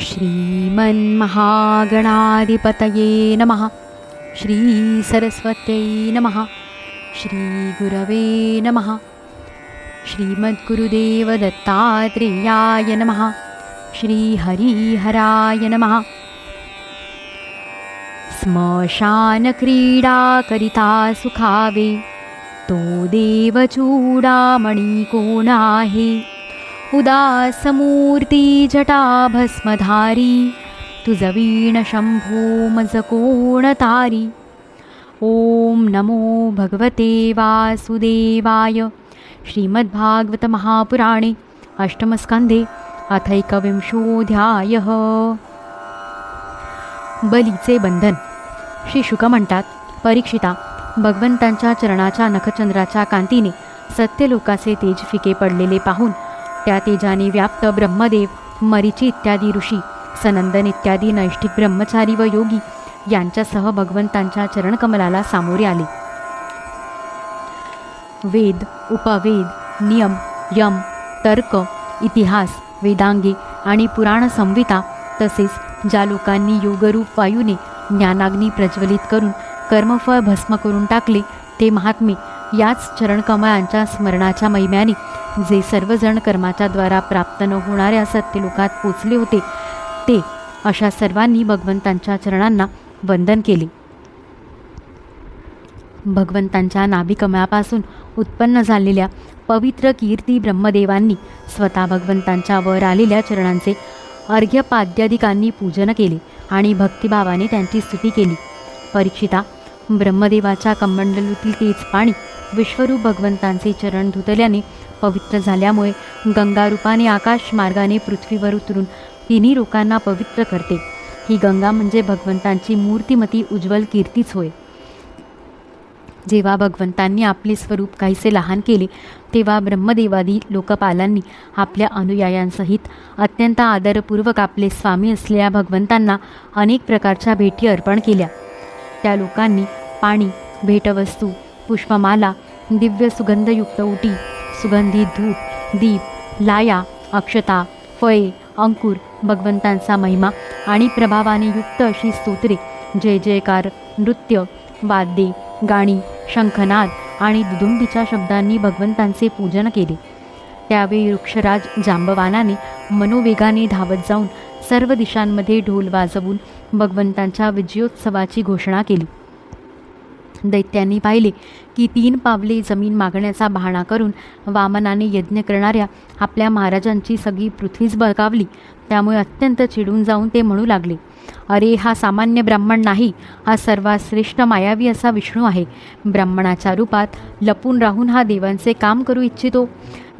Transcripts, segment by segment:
श्रीमन्महागणाधिपतये नमः। श्रीसरस्वत्यै नमः। श्रीगुरवे नमः। श्रीमद्गुरुदेवदत्तात्रेयाय नमः। श्रीहरिहराय नमः। स्मशानक्रीडाकरिता सुखावे तो देवचूडामणी कोण आहे उदासमूर्ती जटाभस्मधारी तुझवीण शंभो मज कोण तारी ॐ नमो भगवते वासुदेवाय। श्रीमद्भागवत महापुराणे अष्टमस्कन्धे अथैकविंशोऽध्यायः बलीचे बंधन। श्री शुक म्हणतात परीक्षिता भगवंतांच्या चरणाच्या नखचंद्राच्या कांतीने सत्यलोकाचे तेज फिके पडलेले पाहून त्या तेजाने व्याप्त ब्रह्मदेव मरीची इत्यादी ऋषी सनंदन इत्यादी नैष्ठिक ब्रह्मचारी व योगी यांच्यासह भगवंतांच्या चरणकमलाला सामोरे आले. वेद उपवेद नियम यम तर्क इतिहास वेदांगे आणि पुराण संहिता तसेच ज्या लोकांनी योगरूप वायूने ज्ञानाग्नी प्रज्वलित करून कर्मफळ भस्म करून टाकले ते महात्मे याच चरणकमळांच्या स्मरणाच्या महिम्याने जे सर्वजण कर्माच्या द्वारा प्राप्त न होणाऱ्या सत्यलोकात पोचले होते ते अशा सर्वांनी भगवंतांच्या चरणांना वंदन केले. भगवंतांच्या नाभिकमळापासून उत्पन्न झालेल्या पवित्र कीर्ती ब्रह्मदेवांनी स्वतः भगवंतांच्या वर आलेल्या चरणांचे अर्घ्यपाद्यादिकांनी पूजन केले आणि भक्तिभावाने त्यांची स्तुती केली. परीक्षिता ब्रह्मदेवाच्या कमंडलूतील तेच पाणी विश्वरूप भगवंतांचे चरण धुतल्याने पवित्र झाल्यामुळे गंगारूपाने आकाश मार्गाने पृथ्वीवर उतरून तिन्ही लोकांना पवित्र करते. ही गंगा म्हणजे भगवंतांची मूर्तिमती उज्ज्वल कीर्तीच होय. जेव्हा भगवंतांनी आपले स्वरूप काहीसे लहान केले तेव्हा ब्रह्मदेवादी लोकपालांनी आपल्या अनुयायांसहित अत्यंत आदरपूर्वक आपले स्वामी असलेल्या भगवंतांना अनेक प्रकारच्या भेटी अर्पण केल्या. त्या लोकांनी पाणी भेटवस्तू पुष्पमाला दिव्य सुगंधयुक्त उटी सुगंधी धूप दीप लाया अक्षता फळे अंकुर भगवंतांचा महिमा आणि प्रभावाने युक्त अशी स्तोत्रे. जय जयकार नृत्य वाद्ये गाणी शंखनाद आणि दुदुंबीच्या शब्दांनी भगवंतांचे पूजन केले. त्यावेळी वृक्षराज जांबवानाने मनोवेगाने धावत जाऊन सर्व दिशांमध्ये ढोल वाजवून भगवंतांच्या विजयोत्सवाची घोषणा केली. दैत्यांनी पाहिले की तीन पावले जमीन मागण्याचा बहाणा करून वामनाने यज्ञ करणाऱ्या आपल्या महाराजांची सगळी पृथ्वीच बळकावली. त्यामुळे अत्यंत चिडून जाऊन ते म्हणू लागले अरे हा सामान्य ब्राह्मण नाही. हा सर्वात श्रेष्ठ मायावी असा विष्णू आहे. ब्राह्मणाच्या रूपात लपून राहून हा देवांचे काम करू इच्छितो.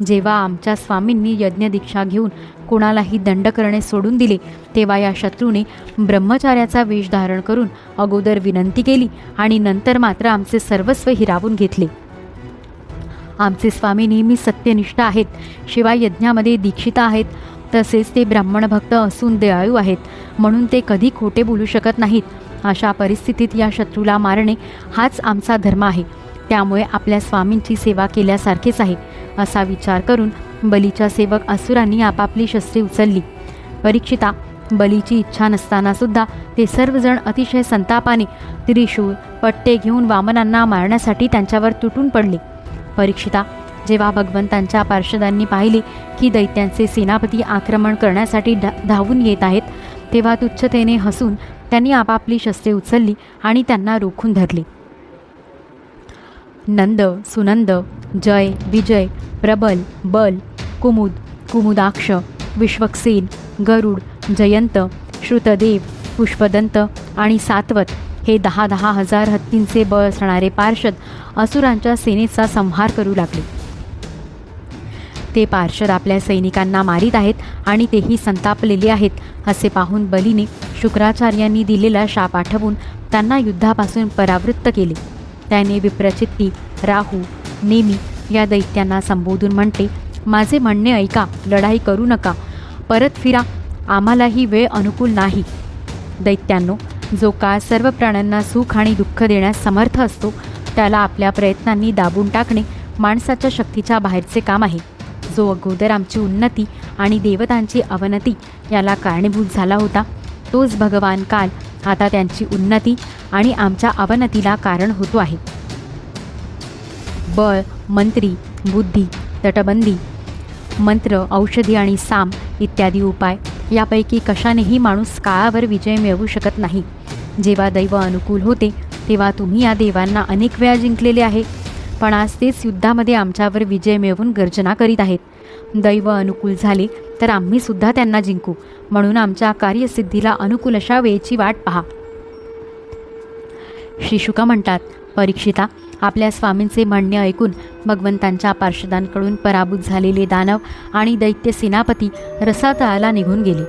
जेव्हा आमच्या स्वामींनी यज्ञदीक्षा घेऊन कोणालाही दंड करणे सोडून दिले तेव्हा या शत्रूने ब्रह्मचार्याचा वेश धारण करून अगोदर विनंती केली आणि नंतर मात्र आमचे सर्वस्व हिरावून घेतले. आमचे स्वामी नेहमी सत्यनिष्ठ आहेत शिवाय यज्ञामध्ये दीक्षित आहेत तसेच ते ब्राह्मण भक्त असून दयाळू आहेत म्हणून ते कधी खोटे बोलू शकत नाहीत. अशा परिस्थितीत या शत्रूला मारणे हाच आमचा धर्म आहे. त्यामुळे आपल्या स्वामींची सेवा केल्यासारखेच आहे. असा विचार करून बलीच्या सेवक असुरांनी आपापली शस्त्रे उचलली. परीक्षिता बलीची इच्छा नसताना सुद्धा ते सर्वजण अतिशय संतापाने त्रिशूळ पट्टे घेऊन वामनांना मारण्यासाठी त्यांच्यावर तुटून पडले. परीक्षिता जेव्हा भगवंतांच्या पार्षदांनी पाहिले की दैत्यांचे सेनापती आक्रमण करण्यासाठी धा धावून येत आहेत तेव्हा तुच्छतेने हसून त्यांनी आपापली शस्त्रे उचलली आणि त्यांना रोखून धरले. नंद सुनंद जय विजय प्रबल बल कुमुद कुमुदाक्ष विश्वक्सेन गरुड जयंत श्रुतदेव पुष्पदंत आणि सातवत हे दहा दहा हजार हत्तींचे बळ असणारे पार्षद असुरांच्या सेनेचा संहार करू लागले. ते पार्षद आपल्या सैनिकांना मारित आहेत आणि तेही संतापलेले आहेत असे पाहून बलीने शुक्राचार्यांनी दिलेला शाप आठवून त्यांना युद्धापासून परावृत्त केले. त्याने विप्रचित्ती राहू नेमी या दैत्यांना संबोधून म्हणते माझे म्हणणे ऐका लढाई करू नका. परत फिरा. आम्हालाही वेळ अनुकूल नाही. दैत्यांनो जो काळ सर्व प्राण्यांना सुख आणि दुःख देण्यास समर्थ असतो त्याला आपल्या प्रयत्नांनी दाबून टाकणे माणसाच्या शक्तीच्या बाहेरचे काम आहे. जो अगोदर आमची उन्नती आणि देवतांची अवनती याला कारणीभूत झाला होता तोच भगवान काल आता त्यांची उन्नती आणि आमच्या अवनतीला कारण होतो आहे. बळ मंत्री बुद्धी तटबंदी मंत्र औषधी आणि साम इत्यादी उपाय. यापैकी कशानेही माणूस काळावर विजय मिळवू शकत नाही. जेव्हा दैव अनुकूल होते तेव्हा तुम्ही या देवांना अनेक वेळा जिंकलेले आहे. पण आज तेच युद्धामध्ये आमच्यावर विजय मिळवून गर्जना करीत आहेत. दैव अनुकूल झाले तर आम्ही सुद्धा त्यांना जिंकू. म्हणून आमच्या कार्यसिद्धीला अनुकूल अशा वेळेची वाट पहा. शिशुका म्हणतात परीक्षिता आपल्या स्वामींचे म्हणणे ऐकून भगवंतांच्या पार्षदांकडून पराभूत झालेले दानव आणि दैत्य सेनापती रसातळाला निघून गेले.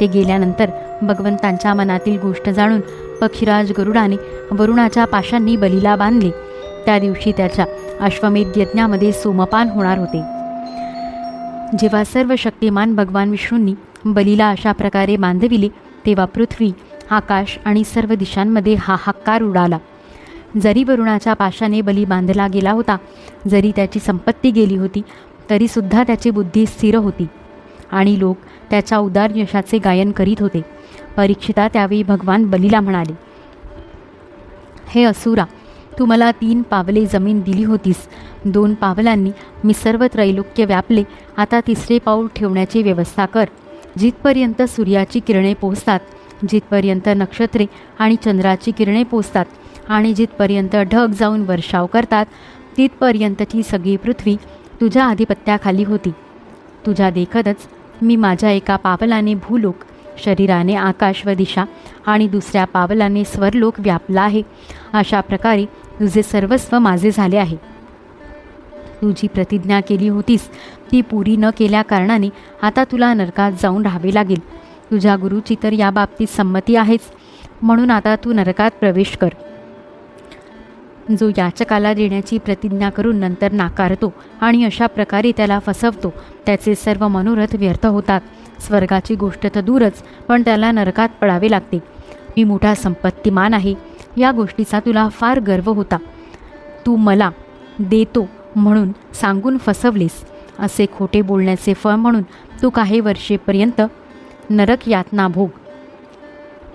ते गेल्यानंतर भगवंतांच्या मनातील गोष्ट जाणून पक्षीराज गरुडाने वरुणाच्या पाशांनी बलीला बांधले. त्या दिवशी त्याच्या अश्वमेध यज्ञामध्ये सोमपान होणार होते. जेव्हा सर्व शक्तिमान भगवान विष्णूंनी बलीला अशा प्रकारे बांधविले तेव्हा पृथ्वी आकाश आणि सर्व दिशांमध्ये हाहाकार उडाला. जरी वरुणाच्या पाशाने बली बांधला गेला होता जरी त्याची संपत्ती गेली होती तरीसुद्धा त्याची बुद्धी स्थिर होती आणि लोक त्याच्या उदार यशाचे गायन करीत होते. परीक्षिता त्यावेळी भगवान बलीला म्हणाले हे असुरा तू मला तीन पावले जमीन दिली होतीस. दोन पावलांनी मी सर्व त्रैलोक्य व्यापले. आता तिसरे पाऊल ठेवण्याची व्यवस्था कर. जिथपर्यंत सूर्याची किरणे पोचतात जिथपर्यंत नक्षत्रे आणि चंद्राची किरणे पोचतात आणि जिथपर्यंत ढग जाऊन वर्षाव करतात तिथपर्यंतची सगळी पृथ्वी तुझ्या आधिपत्याखाली होती. तुझ्या देखतच मी माझ्या एका पावलाने भूलोक शरीराने आकाश व दिशा आणि दुसऱ्या पावलाने स्वरलोक व्यापला आहे. अशा प्रकारे तुझे सर्वस्व माझे झाले आहे. तू जी प्रतिज्ञा केली होतीस ती पुरी न केल्या कारणाने आता तुला नरकात जाऊन राहावे लागेल. तुझ्या गुरुची तर याबाबतीत संमती आहेच. म्हणून आता तू नरकात प्रवेश कर. जो याचकाला देण्याची प्रतिज्ञा करून नंतर नाकारतो आणि अशा प्रकारे त्याला फसवतो. त्याचे सर्व मनोरथ व्यर्थ होतात. स्वर्गाची गोष्ट तर दूरच पण त्याला नरकात पडावे लागते. मी मोठा संपत्तीमान आहे. या गोष्टीचा तुला फार गर्व होता. तू मला देतो म्हणून सांगून फसवलीस. असे खोटे बोलण्याचे फळ म्हणून तू काही वर्षेपर्यंत नरक यातना भोग.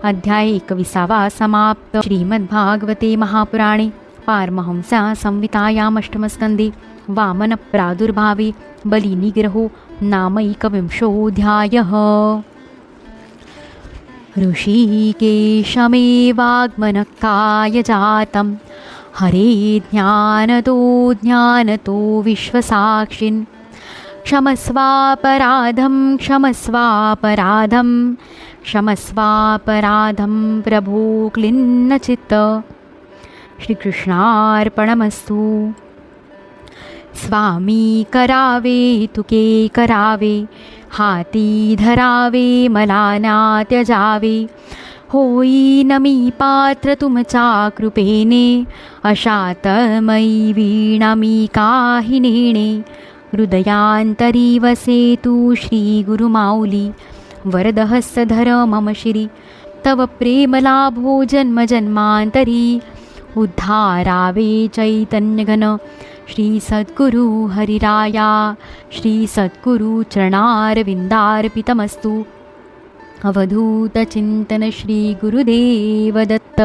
अध्याय एकविसावा समाप्त. श्रीमद्भागवते महापुराणे. पारमहंसा संवितायामष्टमस्कंदे वामन प्रादुर्भावे बलिनिग्रहो नामैकविंशोऽध्यायः। ऋषिकेशमेवाग्मनकाय जातं हरे ज्ञानतो ज्ञानतो विश्वसाक्षिन्। क्षमस्वापराधं क्षमस्वापराधं क्षमस्वापराधं प्रभो क्लिन्नचित्त श्रीकृष्णार्पणमस्तु। स्वामी करावे तुके करावे हाती धरावे मला ना त्यजावे। होई नमी पात्र तुमच्या कृपेने अशातमयी वीणा मी काही नेणे। हृदयांतरी वसे तू श्री गुरुमाऊली वरदहस्तधर मम श्री। तव प्रेमलाभो जन्म जन्मांतरी। उद्धारावे चैतन्यघन श्रीसद्गुरु हरिराया श्रीसद्गुरुचरणारविन्दार्पितमस्तु अवधूतचिन्तनश्रीगुरुदेवदत्त